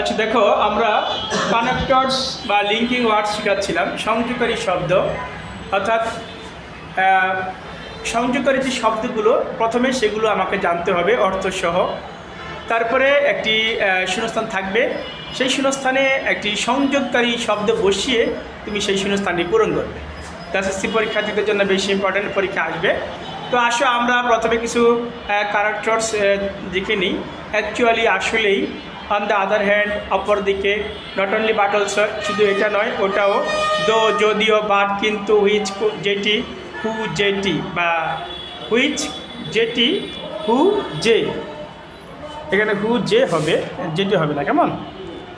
আচ্ছা দেখো, আমরা কানেক্টরস বা লিঙ্কিং ওয়ার্ড শেখাচ্ছিলাম। সংযোগকারী শব্দ, অর্থাৎ সংযোগকারী যে শব্দগুলো, প্রথমে সেগুলো আমাকে জানতে হবে, অর্থসহ। তারপরে একটি শূন্যস্থান থাকবে। সেই শূন্যস্থানে একটি সংযোগকারী শব্দ বসিয়ে তুমি সেই শূন্যস্থানটি পূরণ করবে। এসএসসি পরীক্ষার্থীদের জন্য বেশি ইম্পর্ট্যান্ট পরীক্ষা আসবে। তো আসো, আমরা প্রথমে কিছু ক্যারেক্টার্স দেখে নিই। অ্যাকচুয়ালি আসলেই অন দ্য আদার হ্যান্ড অপর দিকে। নট অনলি বাট অলসো শুধু এটা নয়, ওটাও। দো যদিও বাট কিন্তু হুইচ যেটি হু যেটি বা হুইচ যেটি হু যে এখানে হু যে হবে যেটি হবে না, কেমন?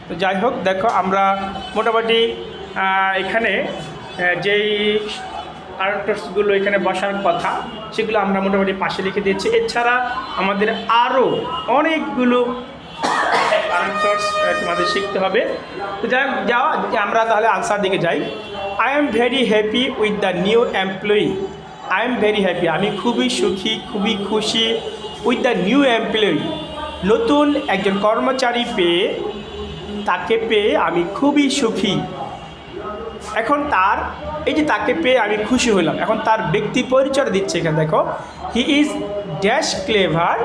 তো যাই হোক, দেখো, আমরা মোটামুটি এখানে যেই আর্টসগুলো এখানে বসার কথা, সেগুলো আমরা মোটামুটি পাশে লিখে দিয়েছি। এছাড়া আমাদের আরও অনেকগুলো আর্টস তোমাদের শিখতে হবে। তো যাই যাও আমরা তাহলে আনসার দিকে যাই। I am very happy with the new employee I am very happy আমি খুবই সুখী, খুবই খুশি উইথ দ্য নিউ এমপ্লয়ি নতুন একজন কর্মচারী পেয়ে, তাকে পেয়ে আমি খুবই সুখী। এখন তার, এই যে তাকে পেয়ে আমি খুশি হলাম। এখন তার ব্যক্তি পরিচয় দিচ্ছে এখানে, দেখো। He is dash clever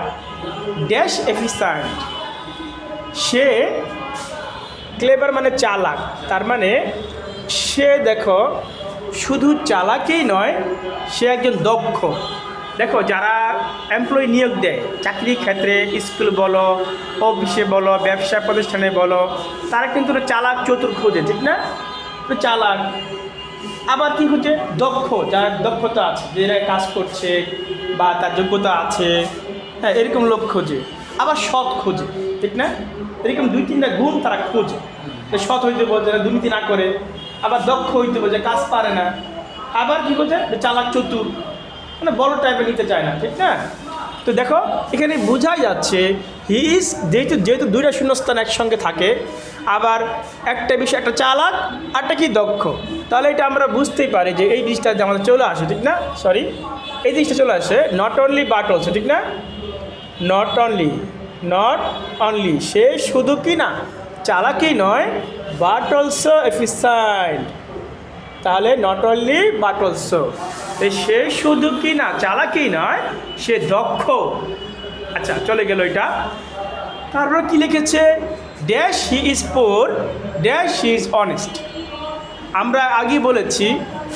dash efficient say clever মানে চালাক। তার মানে সে দেখো শুধু চালাকেই নয়, সে একজন দক্ষ। দেখো যারা এমপ্লয়ি নিয়োগ দেয়, চাকরির ক্ষেত্রে স্কুল বলো অফিসে বলো, ব্যবসা প্রতিষ্ঠানে বলো, তারা কিন্তু চালাক চতুর খোঁজে, ঠিক না? চালাক। আবার কি হচ্ছে? দক্ষ, যার দক্ষতা আছে, যে এরা কাজ করছে বা তার যোগ্যতা আছে হ্যাঁ এরকম লোক খোঁজে। আবার সৎ খোঁজে। ঠিক না এরকম দুই তিনটা গুণ তারা খোঁজে। সৎ হইতে বলছে না দুর্নীতি না করে, আবার দক্ষ হইতে বলছে কাজ পারে না। আবার কি করছে? চালাক চতুর। মানে বড় টাইপের নিতে চায় না, ঠিক না? তো দেখো, এখানে বোঝাই যাচ্ছে হি ইজ যেহেতু যেহেতু দুইটা শূন্যস্থান একসঙ্গে থাকে, আবার একটা বিষয়, একটা চালাক, আরটা কি দক্ষ। তাহলে এটা আমরা বুঝতেই পারি যে এই জিনিসটা আমাদের চলে আসে, ঠিক না? সরি এই জিনিসটা চলে আসে নট অনলি বাট অলসো ঠিক না? নট অনলি নট অনলি সে শুধু কি না? চালাকই নয় বাট অলসো এফিসাইন্ট তাহলে নট অনলি বাট অলসো সে শুধু কি না? চালাকি নয়, সে দক্ষ। আচ্ছা চলে গেল এটা। তারপর কি লিখেছে? Dash he is poor dash he is honest আমরা আগেই বলেছি,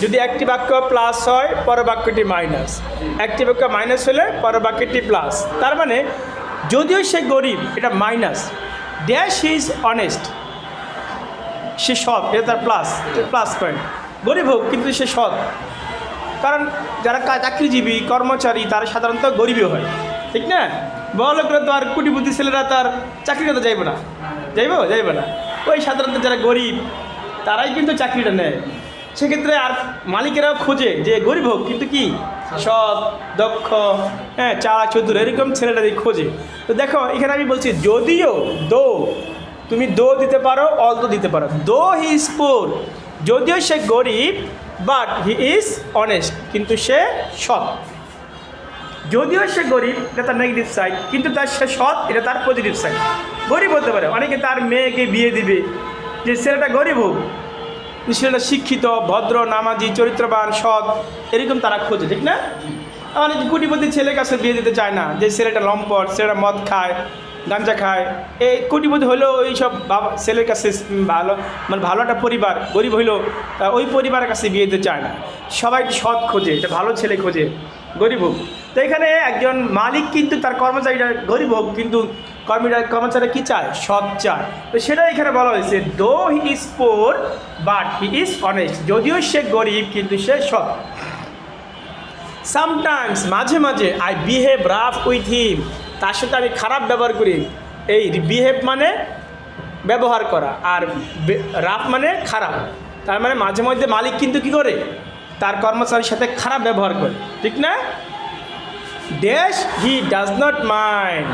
যদি একটি বাক্য প্লাস হয়, পরের বাক্যটি মাইনাস একটি বাক্য মাইনাস হলে পরের বাক্যটি প্লাস তার মানে যদিও সে গরিব, এটা মাইনাস ড্যাশ ইজ অনেস্ট সে সৎ, এটা তার প্লাস প্লাস পয়েন্ট গরিব হোক, কিন্তু সে সৎ। কারণ যারা চাকরিজীবী, কর্মচারী, তারা সাধারণত গরিবই হয়। ঠিক না? বড় লোকরা তো আর কোটিপতি ছেলেরা তার চাকরি করতে যাইব না। যাইব? যাইব না। ওই সাধারণত যারা গরিব, তারাই কিন্তু চাকরিটা নেয়। সেক্ষেত্রে আর মালিকেরাও খোঁজে যে গরিব হোক, কিন্তু কি? সৎ, দক্ষ হ্যাঁ চালা চতুর, এরকম ছেলেটা দিয়ে খোঁজে। তো দেখো, এখানে আমি বলছি, যদিও দো, তুমি দো দিতে পারো অল তো দিতে পারো। দো হি ইজ পোর। যদিও সে গরিব, বাট হি ইজ অনেস্ট, কিন্তু সে সৎ। যদিও সে গরিব, এটা তার নেগেটিভ সাইড কিন্তু তার সে সৎ, এটা তার পজিটিভ সাইড গরিব হতে পারে। অনেকে তার মেয়েকে বিয়ে দিবে, যে ছেলেটা গরিব হোক ছেলেটা শিক্ষিত, ভদ্র, নামাজি, চরিত্রবান, সৎ, এরকম তারা খোঁজে, ঠিক না? অনেক কোটিপতি ছেলের কাছে বিয়ে দিতে চায় না, যে ছেলেটা লম্পট, ছেলেটা মদ খায়, গাঞ্জা খায়। এই কোটিপতি হলেও ওই সব ছেলের কাছে ভালো মানে ভালো একটা পরিবার, গরিব হইলেও তা ওই পরিবারের কাছে বিয়ে দিতে চায় না। সবাই সৎ খোঁজে, একটা ভালো ছেলে খোঁজে, গরিব হোক। তো এখানে একজন মালিক কিন্তু তার কর্মচারীরা গরিব হোক, কিন্তু কর্মচারী কী চায়? সৎ চায়। তো সেটা এখানে বলা হয়েছে though he is poor but he is honest যদিও সে গরিব, কিন্তু সে সৎ। সামটাইমস মাঝে মাঝে I behave rough with him তার সাথে আমি খারাপ ব্যবহার করি। এই বিহেভ মানে ব্যবহার করা, আর রাফ মানে খারাপ। তার মানে মাঝে মধ্যে মালিক কিন্তু কি করে? তার কর্মচারীর সাথে খারাপ ব্যবহার করে। ঠিক না? Dash he does not mind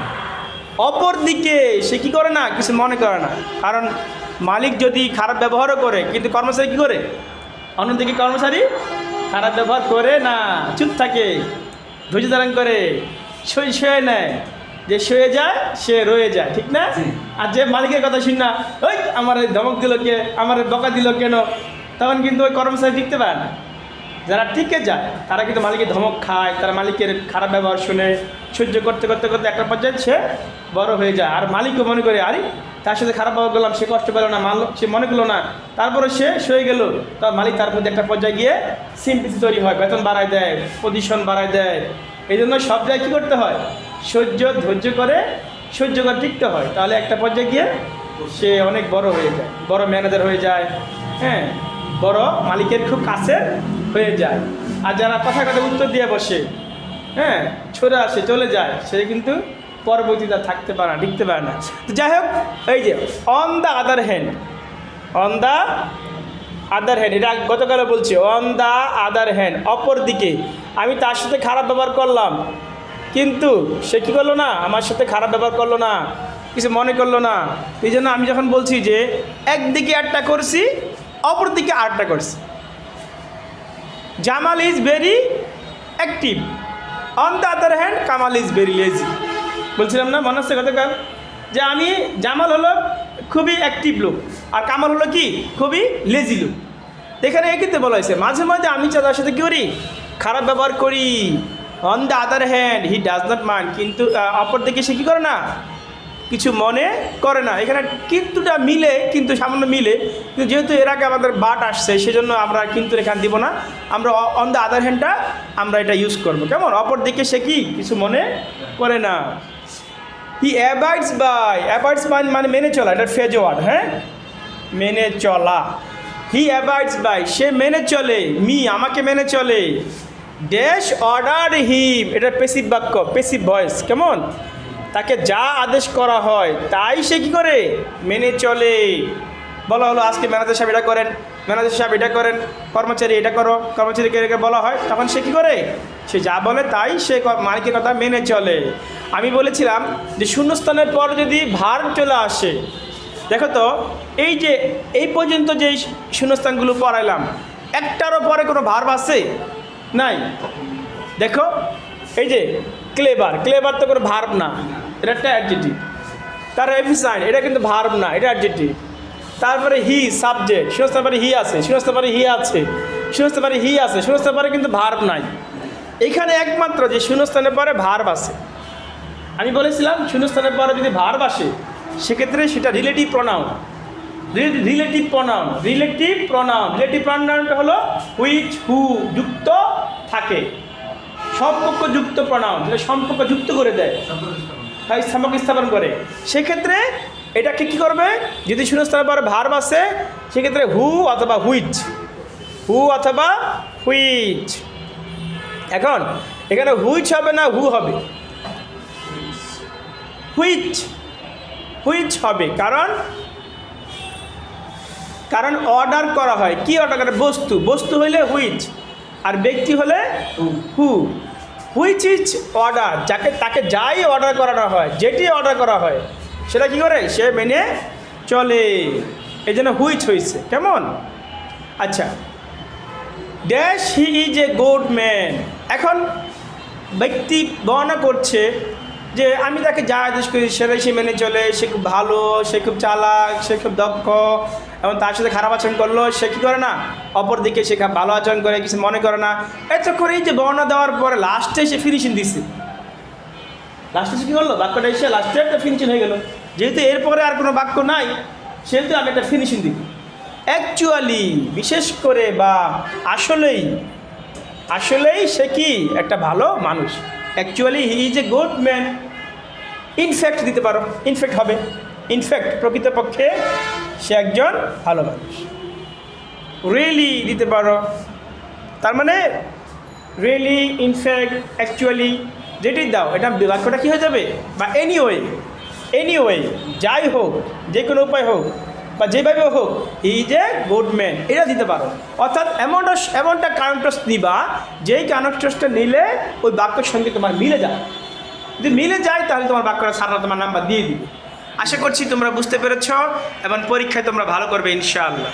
অপর দিকে সে কী করে না? কিছু মনে করে না। কারণ মালিক যদি খারাপ ব্যবহারও করে কিন্তু কর্মচারী কী করে? অন্যদিকে কর্মচারী খারাপ ব্যবহার করে না চুপ থাকে ধৈর্য ধারণ করে সই সয়ে নেয়। যে শুয়ে যায় সে রয়ে যায় ঠিক না। আর যে মালিকের কথা শুন না ওই আমার ধমক দিল কে? আমার বকা দিল কেন? তখন কিন্তু ওই কর্মচারী টিকতে পারে না। যারা টিকে যায়, তারা কিন্তু মালিকের ধমক খায়, তারা মালিকের খারাপ ব্যবহার শুনে সহ্য করতে করতে করতে একটা পর্যায়ে সে বড় হয়ে যায়। আর মালিকও মনে করে, আরে, তার সাথে খারাপ ব্যবহার করলাম, সে কষ্ট পেল না মানল সে মনে করল না। তারপরে সে সয়ে গেল। তার মালিক তার প্রতি একটা পর্যায়ে গিয়ে সিম্পিতি তৈরি হয়, বেতন বাড়ায় দেয়, পজিশন বাড়ায় দেয়। এই জন্য সব জায়গায় কী করতে হয়? সহ্য, ধৈর্য করে সহ্য করে টিকতে হয়। তাহলে একটা পর্যায়ে গিয়ে সে অনেক বড় হয়ে যায়, বড় ম্যানেজার হয়ে যায়। হ্যাঁ বড় মালিকের খুব কাছের হয়ে যায়। আর যারা কথা কথা উত্তর দিয়ে বসে হ্যাঁ ছড়ে আসে, চলে যায়, সে কিন্তু পরবর্তীতে থাকতে পারে না, লিখতে পারে না। তো যাই হোক, এই যে on the other hand on the other hand এটা গতকালে বলছি অন দ্য আদার হ্যান্ড অপর দিকে। আমি তার সাথে খারাপ ব্যবহার করলাম, কিন্তু সে কী করল না? আমার সাথে খারাপ ব্যবহার করল না, কিছু মনে করল না। এই জন্য আমি যখন বলছি যে, একদিকে একটা করছি অপর দিকে আরেকটা করছি। Jamal is very active. On the other hand Kamal is very lazy বলছিলাম না, মনে হচ্ছে গতকাল? যে আমি, জামাল হলো খুবই অ্যাক্টিভ লোক, আর কামাল হলো কি? খুবই লেজি লোক। এখানে একইতে বলা হয়েছে, মাঝে মাঝে আমি তার সাথে কী করি? খারাপ ব্যবহার করি। On the other hand he does not mind কিন্তু অপর দিকে সে কী করে না? কিছু মনে করে না। এখানে কিন্তুটা মিলে, কিন্তু সামান্য মিলে, কিন্তু যেহেতু এর আগে আমাদের বাট আসছে, সেজন্য আমরা কিন্তু এখানে দিব না। আমরা অন দ্য আদার হ্যান্ডটা আমরা এটা ইউজ করব। কেমন? অপর দিকে সে কি? কিছু মনে করে না। হি অ্যাবাইডস বাই অ্যাবাইডস বাই মানে মেনে চলা, এটা ফেজ ওয়ার্ড হ্যাঁ? মেনে চলা। হি অ্যাবাইডস বাই সে মেনে চলে মি আমাকে মেনে চলে। ড্যাশ অর্ডার হিম এটা পেসিভ বাক্য পেসিভ ভয়েস কেমন? তাকে যা আদেশ করা হয়, তাই সে কী করে? মেনে চলে। বলা হলো, আজকে ম্যানেজার সাহেব এটা করেন, ম্যানেজার সাহেব এটা করেন, কর্মচারী এটা করো, কর্মচারীকে এটাকে বলা হয়, তখন সে কী করে? সে যা বলে তাই সে মালিকের কথা মেনে চলে। আমি বলেছিলাম যে শূন্যস্থানের পর যদি ভার চলে আসে, দেখো তো, এই যে, এই পর্যন্ত যে শূন্যস্থানগুলো পড়াইলাম, একটারও পরে কোনো ভার আছে নাই। দেখো, এই যে ক্লেবার ক্লেবার তো কোনো ভার্ব না। এটা একটা অ্যাডজেটিভ তার এফিসাইন এটা কিন্তু ভার্ব না, এটা অ্যাডজেটিভ তারপরে হি সাবজেক্ট শূন্যস্থান পরে হি আছে শূন্যস্থান পরে হি আছে শূন্যস্থান পরে হি আছে শূন্যস্থান পরে কিন্তু ভার্ব নাই। এখানে একমাত্র যে শূন্যস্থানের পরে ভার্ব আছে। আমি বলেছিলাম, শূন্যস্থানের পরে যদি ভার্ব আসে, সেক্ষেত্রে সেটা relative pronoun relative pronoun relative pronoun relative প্রনাউনটা হলো হুইচ হু যুক্ত থাকে। সম্পর্ক যুক্ত প্রনাউন যেটা সম্পর্ক যুক্ত করে দেয়। তাই সম্পর্ক স্থাপন করে। সেক্ষেত্রে এটাকে কী করবে? যদি শূন্যস্থানের পরে ভার্ব আসে সেক্ষেত্রে হু অথবা হুইচ হু অথবা হুইচ এখন এখানে হুইচ হবে না হু হবে? হুইচ হুইচ হবে কারণ কারণ অর্ডার করা হয়। কি অর্ডার করে? বস্তু। বস্তু হইলে হুইচ আর ব্যক্তি হলে হু হুইচ ইজ অর্ডার যাকে, তাকে যাই অর্ডার করানো হয়, যেটি অর্ডার করা হয়, সেটা কী করে? সে মেনে চলে। এই জন্য হুইচ হয়েছে কেমন? আচ্ছা। Dash he is a good man এখন ব্যক্তি বর্ণনা করছে যে আমি তাকে যা আদেশ করি সেটাই সে মেনে চলে, সে খুব ভালো, সে খুব চালাক, সে খুব দক্ষ এবং তার সাথে খারাপ আচরণ করল সে কী করে না? অপর দিকে সে ভালো আচরণ করে, কিছু মনে করে না। এত করে এই যে বর্ণনা দেওয়ার পরে লাস্টে সে ফিনিশিং দিচ্ছে লাস্টে সে কী করল? বাক্যটা এসে লাস্টে একটা ফিনিশিং হয়ে গেল। যেহেতু এরপরে আর কোনো বাক্য নাই, সেহেতু আমি একটা ফিনিশিং দিই অ্যাকচুয়ালি বিশেষ করে বা আসলেই আসলেই সে কি? একটা ভালো মানুষ। Actually he is a good man in fact দিতে পারো। ইনফ্যাক্ট হবে। ইনফ্যাক্ট প্রকৃতপক্ষে সে একজন ভালো মানুষ। রিয়েলি দিতে পারো। তার মানে রিয়েলি ইনফ্যাক্ট অ্যাকচুয়ালি যেটি দাও, এটা বাক্যটা কী হয়ে যাবে? বা এনিওয়ে এনিওয়ে যাই হোক, যে কোনো উপায় হোক, বা যেভাবে হোক he is a good man এটা দিতে পারো। অর্থাৎ এমনটা এমনটা কাউন্টার্স দিবা, যেই কাউন্টার্সটা নিলে ওই বাক্যের সঙ্গে তোমার মিলে যায় যদি মিলে যায়, তাহলে তোমার বাক্যটা সারা তোমার নাম্বার দিয়ে দিবে। আশা করছি তোমরা বুঝতে পেরেছ, এবং পরীক্ষায় তোমরা ভালো করবে, ইনশাআল্লাহ।